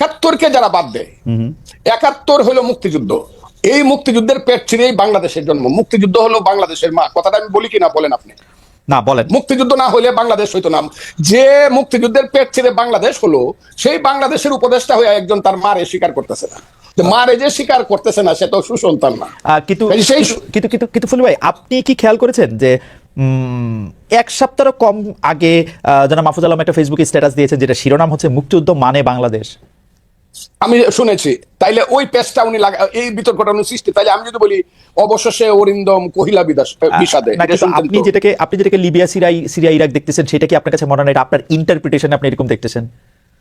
একাত্তরকে যারা বাদ দেয় একাত্তর হলো মুক্তিযুদ্ধ। এই মুক্তিযুদ্ধের পেট ছিঁড়েই বাংলাদেশের জন্ম। মুক্তিযুদ্ধ হলো বাংলাদেশের মা। কথাটা আমি বলি কিনা বলেন আপনি? না বলেন। মুক্তিযুদ্ধ না হলে বাংলাদেশ হইতো না। যে মুক্তিযুদ্ধের পেট ছেড়ে বাংলাদেশ হলো সেই বাংলাদেশের উপদেষ্টা হয়ে একজন তার মারে স্বীকার করতেছে না। মারে যে স্বীকার করতেছে না সে তো সুসন্তান না। কিন্তু সেই কিন্তু- কিন্তু কিন্তু ফুল ভাই আপনি কি খেয়াল করেছেন যে উম, এক সপ্তাহ কম আগে যেন মাহফুজ আলম একটা ফেসবুকে স্ট্যাটাস দিয়েছেন যেটা শিরোনাম হচ্ছে মুক্তিযুদ্ধ মানে বাংলাদেশ। আমি শুনেছি। তাইলে ওই পেজটা উনি লাগা এই বিতর্কটা উনি সৃষ্টি। তাইলে আমি যদি বলি অবশেষে অরিন্দম কোহিলা বিদাস বিষাদে। আপনি যেটাকে আপনি যেটাকে লিবিয়া সিরিয়া সিরিয়া ইরাক দেখতেছেন সেটা কি আপনার কাছে মনে হয় এটা আপনার ইন্টারপ্রিটেশন আপনি এরকম দেখতেছেন?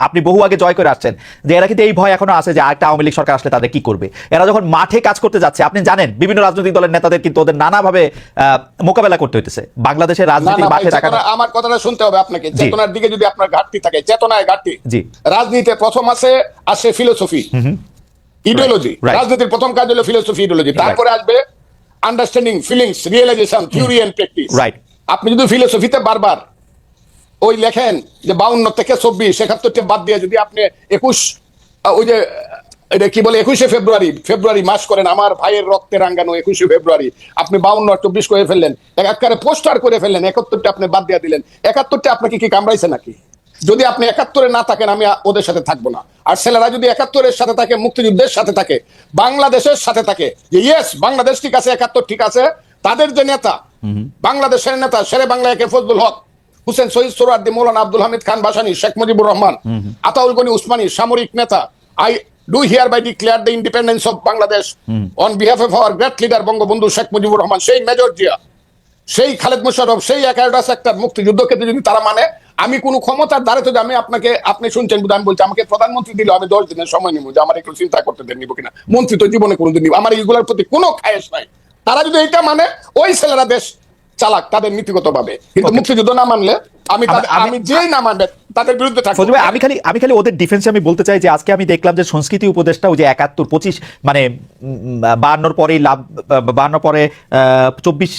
আপনি বহু আগে জয় করে আসছেন যে এরা কিন্তু এই ভয় এখনও আছে যে একটা আওয়ামী লীগ সরকার আসলে তাদের কি করবে। এরা যখন মাঠে কাজ করতে যাচ্ছে আপনি জানেন বিভিন্ন রাজনৈতিক দলের নেতাদের কিন্তু ওদের নানাভাবে মোকাবেলা করতে হইতেছে। বাংলাদেশের ভাই, মাঠে চেতনা- আমার কথাটা শুনতে হবে আপনাকে। চেতনার দিকে যদি আপনার ঘাটতি থাকে চেতনায় ঘাটতি। জি। রাজনীতিতে প্রথম আছে আসে ফিলোসফি ইডিওলজি রাজনীতির প্রথম কাজ হলো ফিলোসফি ইডিওলজি তারপরে আসবে understanding feelings realisation theory and practice Right. আপনি যদি ফিলোসফিতে বারবার ওই লেখেন যে বাউন্ন থেকে চব্বিশ একাত্তরটা বাদ দিয়ে যদি আপনি একুশ ওই যে এটা কি বলে একুশে ফেব্রুয়ারি ফেব্রুয়ারি মাস করেন আমার ভাইয়ের রক্তে রাঙ্গানো একুশে ফেব্রুয়ারি আপনি বাউন্ন চব্বিশ করে ফেললেন একাত্তরে পোস্টার করে ফেললেন একাত্তরটা আপনি বাদ দিয়ে দিলেন একাত্তরটা আপনাকে কি কামড়াইছে নাকি? যদি আপনি একাত্তরে না থাকেন আমি ওদের সাথে থাকব না। আর ছেলেরা যদি একাত্তরের সাথে থাকে মুক্তিযুদ্ধের সাথে থাকে বাংলাদেশের সাথে থাকে যে ইয়েস বাংলাদেশ ঠিক আছে একাত্তর ঠিক আছে তাদের যে নেতা বাংলাদেশের নেতা সেরে বাংলা একে ফজলুল হক হুসেন শহীদ সোরাদ্দি মৌলানা আব্দুল হামিদ খান বাসানি শেখ মুজিবুর রহমান আতাউল গনি উসমানী সামরিক নেতা I do hereby declare the independence of Bangladesh on behalf of our great leader Bangabandhu Sheikh Mujibur Rahman সেই মেজর জিয়া সেই খালেদ মুশারফ সেই একাডা সেক্টর মুক্তিযুদ্ধকে যদি তারা মানে আমি কোন ক্ষমতার দ্বারা তো আমি আপনাকে আপনি শুনছেন বুঝে আমি বলছি আমাকে প্রধানমন্ত্রী দিলে আমি দশ দিনের সময় নিব যে আমার একটু চিন্তা করতে দেন নিব কিনা। মন্ত্রী তো জীবনে কোনোদিন নিব আমার এইগুলোর প্রতি কোনো খায়েশ নাই। তারা যদি এটা মানে ওই ছেলেরা দেশ চালাক তাদের নীতিগত ভাবে কিন্তু মুক্তিযুদ্ধ না মানলে আমি আমি- যেই না মানবে তাদের বিরুদ্ধে থাকব। আমি খালি আমি খালি ওদের ডিফেন্সে আমি বলতে চাই যে আজকে আমি দেখলাম যে সংস্কৃতি উপদেষ্টা ওই যে একাত্তর পঁচিশ মানে বাহান্নর পরে লাভ বাহান্ন পরে চব্বিশ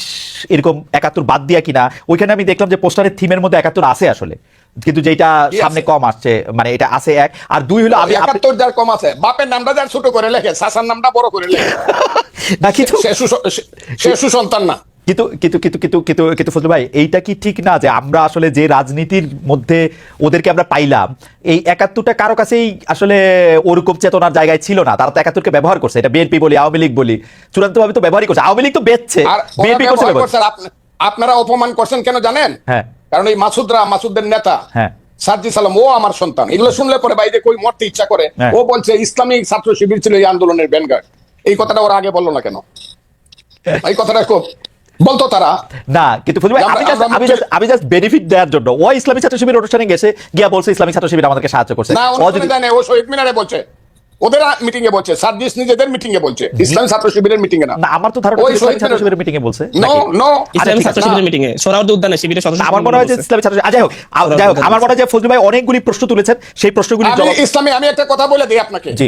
এরকম একাত্তর বাদ দিয়া কিনা ওইখানে আমি দেখলাম যে পোস্টারের থিমের মধ্যে একাত্তর আছে আসলে। কিন্তু যেটা সামনে কম আসছে মানে এটা আছে এক। আর দুই হলো আমি একাত্তর যার কম আছে বাপের নামটা যার ছোট করে লেখে শাসার নামটা বড় করে লেখে। না সে- সে সুসন্তান না। কিন্তু কিন্তু কিন্তু কিন্তু কিন্তু কিন্তু ফজলু ভাই এইটা কি ঠিক না যে আমরা আসলে যে রাজনীতির মধ্যে ওদেরকে আমরা পাইলাম এই একাত্তরটা কারও কাছেই আসলে ওরকম চেতনার জায়গায় ছিল না। তারা তো একাত্তরকে ব্যবহার করছে। এটা বিএনপি বলি আওয়ামী লীগ বলি চূড়ান্ত ভাবে তো ব্যবহারই করছে। আওয়ামী লীগ তো বেচছে। বিএনপি করছে আপনারা অপমান করছেন কেন জানেন? হ্যাঁ। কারণ এই মাসুদরা মাসুদের নেতা হ্যাঁ। সার্জি সালাম ও আমার সন্তান। এগুলো শুনলে পরে বাইরে কই মরতে ইচ্ছা করে হ্যাঁ। ও বলছে ইসলামিক ছাত্র শিবির ছিল এই আন্দোলনের ব্যানগার্ড এই কথাটা ওরা আগে বলল না কেন? এই কথাটা খুব বলতো তারা? না কিন্তু আমি জাস্ট বেনিফিট দেওয়ার জন্য। ও ইসলামী ছাত্র শিবির অনুষ্ঠানে গেছে গিয়া বলছে ইসলামী ছাত্র শিবির আমাদেরকে সাহায্য করছে। না ও শহীদ মিনারে বলছে। ওদের মিটিং এ বলছে নিজেদের মিটিং এ বলছে ইসলামী ছাত্র শিবিরের মিটিং এ না। না আমার তো ধারণা ওই ইসলামী ছাত্র শিবিরের মিটিং এ বলছে। নো নো ইসলামী ঠিক ছাত্র শিবিরের মিটিং এ সোহরাওয়ার্দী উদ্যানে শিবিরের সদস্য আমার মনে হয় যে ইসলামী ছাত্র যাই হোক যাই হোক আমার মনে হয় যে ফজলু ভাই অনেকগুলি প্রশ্ন তুলেছেন সেই প্রশ্নগুলি আমি জবাব ইসলামী আমি একটা কথা বলে দিই আপনাকে। জি।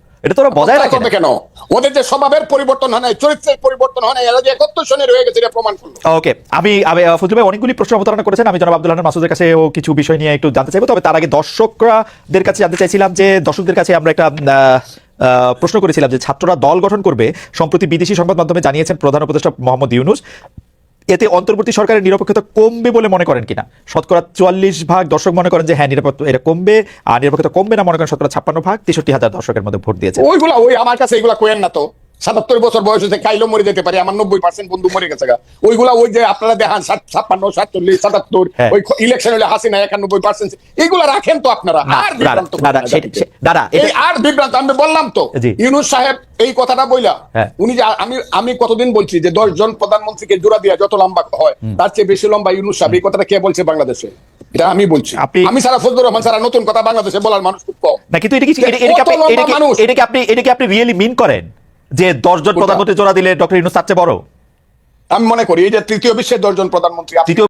এটা বজায় কেন? ওদের যে স্বভাবের পরিবর্তন হয় নাই চরিত্রের পরিবর্তন হয় নাই এরা যে রয়ে গেছে এটা প্রমাণ করল। ওকে আমি আমি ফজলু ভাই অনেকগুলি প্রশ্ন অবতারণা করেছেন। আমি জনাব আব্দুল হান্নান মাসুদের কাছে ও কিছু বিষয় নিয়ে একটু জানতে চাইব তবে তার আগে দর্শকদের কাছে জানতে চাইছিলাম যে দর্শকদের কাছে আমরা একটা আহ, আহ, প্রশ্ন করেছিলাম যে ছাত্ররা দল গঠন করবে সম্প্রতি বিদেশি সংবাদ মাধ্যমে জানিয়েছেন প্রধান উপদেষ্টা মোহাম্মদ ইউনুস। এতে অন্তর্বর্তী সরকারের নিরপেক্ষতা কমবে বলে মনে করেন কিনা? শতকরা চুয়াল্লিশ ভাগ দর্শক মনে করেন যে হ্যাঁ নিরাপত্তা এটা কমবে, আর নিরপেক্ষতা কমবে না মনে করেন শতকরা ছাপ্পান্ন ভাগ, তেষট্টি হাজার দর্শকের মধ্যে ভোট দিয়েছে। ওইগুলো, ওই আমার কাছে এগুলা কোয়েন না তো। সাতাত্তর বছর বয়স হয়েছে কাইলো মরে যেতে পারে আমার নব্বই পার্সেন্ট বন্ধু মরে গেছে গা। ওইগুলা ওই যে আপনারা দেখান ছাপ্পান্ন সাতচল্লিশ সাতাত্তর হ্যাঁ। ওই ইলেকশন হলে হাসিনা একানব্বই পার্সেন্ট এইগুলা রাখেন তো আপনারা আর বিভ্রান্ত দাদা, এই আর আমি বললাম তো। ইউনুস সাহেব এই কথাটা বইলা হ্যাঁ। উনি যে আমি আমি কতদিন বলছি যে দশ জন প্রধানমন্ত্রীকে জোড়া দিয়া যত লম্বা হয় তার চেয়ে বেশি লম্বা ইউনুস সাহেব এই কথাটা কে বলছে বাংলাদেশে এটা আমি বলছি আপনি- আমি সারা ফজলুর রহমান সারা নতুন কথা বাংলাদেশে বলার মানুষ খুব কম না কিন্তু এটা কি এটা- কি আপনি-? এটা কি আপনি এটা কি আপনি রিয়েলি মিন করেন যে দশজন? প্রধানমন্ত্রী জোড়া দিলে ডক্টর ইউনুস তার চেয়ে বড় আমি মনে করি এই যে তৃতীয় বিশ্বের দশজন প্রধানমন্ত্রী তৃতীয়